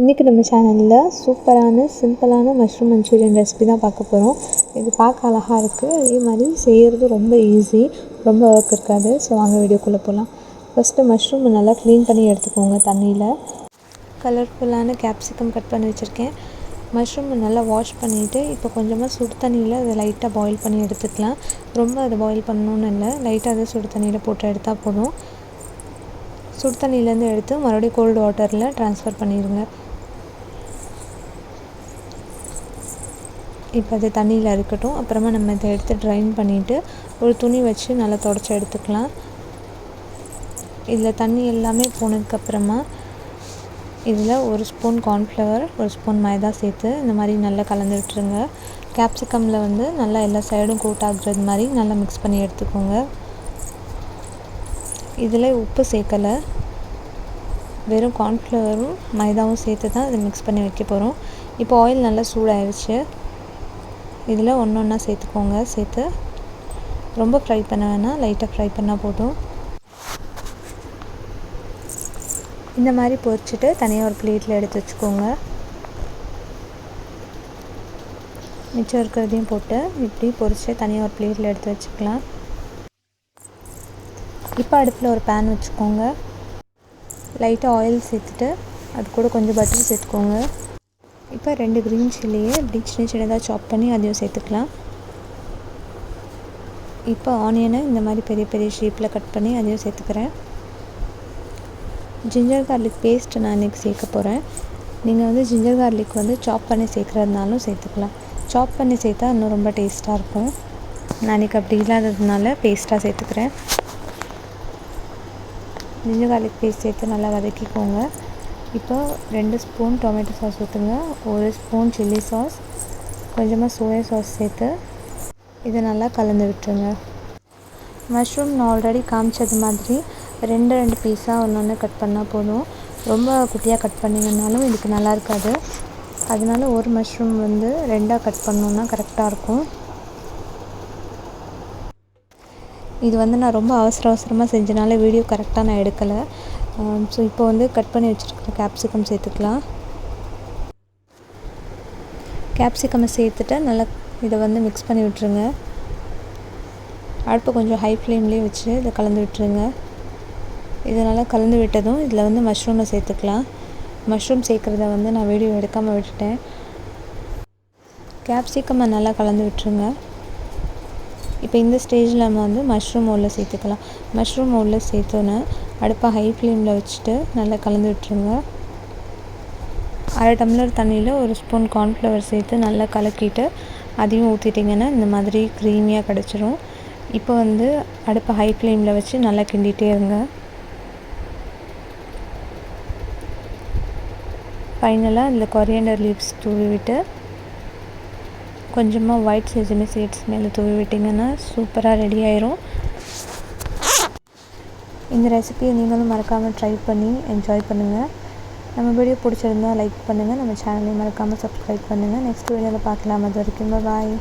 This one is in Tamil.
இன்றைக்கி நம்ம சேனலில் சூப்பரான சிம்பிளான மஷ்ரூம் மஞ்சூரியன் ரெசிபி தான் பார்க்க போகிறோம் இது பார்க்க அழகாக இருக்குது அதே மாதிரி செய்கிறது ரொம்ப ஈஸி ரொம்ப ஒர்க் இருக்காது. ஸோ வாங்க வீடியோக்குள்ளே போகலாம் ஃபஸ்ட்டு மஷ்ரூம் நல்லா க்ளீன் பண்ணி எடுத்துக்கோங்க தண்ணியில். கலர்ஃபுல்லான கேப்சிகம் கட் பண்ணி வச்சுருக்கேன். மஷ்ரூம் நல்லா வாஷ் பண்ணிவிட்டு இப்போ கொஞ்சமாக சுடு தண்ணியில் அதை லைட்டாக பாயில் பண்ணி எடுத்துக்கலாம். ரொம்ப அதை பாயில் பண்ணணுன்னு இல்லை. லைட்டாக அதை சுடு தண்ணியில் போட்டு எடுத்தால் போதும். சுடு தண்ணியிலேருந்து எடுத்து மறுபடியும் கோல்டு வாட்டரில் ட்ரான்ஸ்ஃபர் பண்ணிடுங்க. இப்போ அது தண்ணியில் இருக்கட்டும் அப்புறமா நம்ம இதை எடுத்து ட்ரைன் பண்ணிவிட்டு ஒரு துணி வச்சு நல்லா தொடச்சி எடுத்துக்கலாம். இதில் தண்ணி எல்லாமே போனதுக்கப்புறமா இதில் ஒரு ஸ்பூன் கார்ன்ஃப்ளவர் ஒரு ஸ்பூன் மைதா சேர்த்து இந்த மாதிரி நல்லா கலந்து விட்டுருங்க. கேப்சிகமில் வந்து நல்லா எல்லா சைடும் கூட்டாகிறது ஆகுறது மாதிரி நல்லா மிக்ஸ் பண்ணி எடுத்துக்கோங்க. இதில் உப்பு சேர்க்கலை. வெறும் கார்ன்ஃப்ளவரும் மைதாவும் சேர்த்து தான் இதை மிக்ஸ் பண்ணி வைக்க போகிறோம். இப்போ ஆயில் நல்லா சூடாயிடுச்சு இதில் ஒன்று ஒன்றா சேர்த்துக்கோங்க சேர்த்து. ரொம்ப ஃப்ரை பண்ண வேணாம் லைட்டாக ஃப்ரை பண்ணால் போதும். இந்த மாதிரி பொரிச்சிட்டு தனியாக ஒரு பிளேட்டில் எடுத்து வச்சுக்கோங்க. மிச்சம் இருக்கிறதையும் போட்டு இப்படி பொரிச்சு தனியாக ஒரு பிளேட்டில் எடுத்து வச்சுக்கலாம். இப்போ அடுப்பில் ஒரு பேன் வச்சுக்கோங்க. லைட்டாக ஆயில் சேர்த்துட்டு அது கூட கொஞ்சம் பட்டர் சேர்த்துக்கோங்க. இப்போ ரெண்டு க்ரீன் சில்லியை இப்படி சின்ன சின்னதாக சாப் பண்ணி அதையும் சேர்த்துக்கலாம். இப்போ ஆனியனை இந்த மாதிரி பெரிய பெரிய ஷேப்பில் கட் பண்ணி அதையும் சேர்த்துக்கிறேன். ஜிஞ்சர் கார்லிக் பேஸ்ட் நான் இன்றைக்கி சேர்க்க போகிறேன் நீங்கள் வந்து ஜிஞ்சர் கார்லிக் வந்து சாப் பண்ணி சேர்க்குறதுனாலும் சேர்த்துக்கலாம். சாப் பண்ணி சேர்த்தா இன்னும் ரொம்ப டேஸ்ட்டாக இருக்கும். நான் இன்றைக்கி அப்படி இல்லாததுனால பேஸ்ட்டாக சேர்த்துக்கிறேன். ஜிஞ்சர் கார்லிக் பேஸ்ட் சேர்த்து நல்லா வதக்கிக்கோங்க. இப்போ ரெண்டு ஸ்பூன் டொமேட்டோ சாஸ் ஊற்றுங்க. ஒரு ஸ்பூன் சில்லி சாஸ் கொஞ்சமாக சோயா சாஸ் சேர்த்து இதை நல்லா கலந்து விட்டுருங்க. மஷ்ரூம் நான் ஆல்ரெடி காமிச்சது மாதிரி ரெண்டு ரெண்டு பீஸாக ஒன்று ஒன்று கட் பண்ணால் போதும். ரொம்ப குட்டியாக கட் பண்ணிங்கனாலும் இதுக்கு நல்லா இருக்காது. அதனால ஒரு மஷ்ரூம் வந்து ரெண்டாக கட் பண்ணோன்னா கரெக்டாக இருக்கும். இது வந்து நான் ரொம்ப அவசர அவசரமாக செஞ்சனால வீடியோ கரெக்டாக நான் எடுக்கலை. Um, ஸோ இப்போ வந்து கட் பண்ணி வச்சுருக்கிற கேப்சிகம் சேர்த்துக்கலாம். கேப்சிகமை சேர்த்துட்டு நல்லா இதை வந்து மிக்ஸ் பண்ணி விட்டுருங்க. அடுப்பை கொஞ்சம் ஹை ஃப்ளேம்லேயே வச்சு இதை கலந்து விட்டுருங்க. இதை நல்லா கலந்து விட்டதும் இதில் வந்து மஷ்ரூமை சேர்த்துக்கலாம். மஷ்ரூம் சேர்க்குறத வந்து நான் வீடியோ எடுக்காமல் விட்டுட்டேன். கேப்சிகம்மை நல்லா கலந்து விட்டுருங்க. இப்போ இந்த ஸ்டேஜில் நம்ம வந்து மஷ்ரூம் உள்ள சேர்த்துக்கலாம். மஷ்ரூம் உள்ள சேர்த்தோன்னே அடுப்பை ஹை ஃப்ளேமில் வச்சுட்டு நல்லா கலந்து விட்டுருங்க. அரை டம்ளர் தண்ணியில் ஒரு ஸ்பூன் கார்ன்ஃப்ளவர் சேர்த்து நல்லா கலக்கிட்டு அதையும் ஊற்றிட்டிங்கன்னா இந்த மாதிரி க்ரீமியாக கிடச்சிரும். இப்போ வந்து அடுப்பை ஹை ஃப்ளேமில் வச்சு நல்லா கிண்டிகிட்டே இருங்க. ஃபைனலாக இந்த கொரியண்டர் லீவ்ஸ் தூவி விட்டு கொஞ்சமாக ஒயிட் செசமி சீட்ஸ் மேலே தூவி விட்டிங்கன்னா சூப்பராக ரெடி ஆயிரும். இந்த ரெசிபியை நீங்களும் மறக்காமல் ட்ரை பண்ணி என்ஜாய் பண்ணுங்கள் நம்ம வீடியோ பிடிச்சிருந்தா லைக் பண்ணுங்கள் நம்ம சேனலையும் மறக்காமல் சப்ஸ்கிரைப் பண்ணுங்கள் நெக்ஸ்ட் வீடியோவில் பார்க்கலாம். அது வரைக்கும் பாய்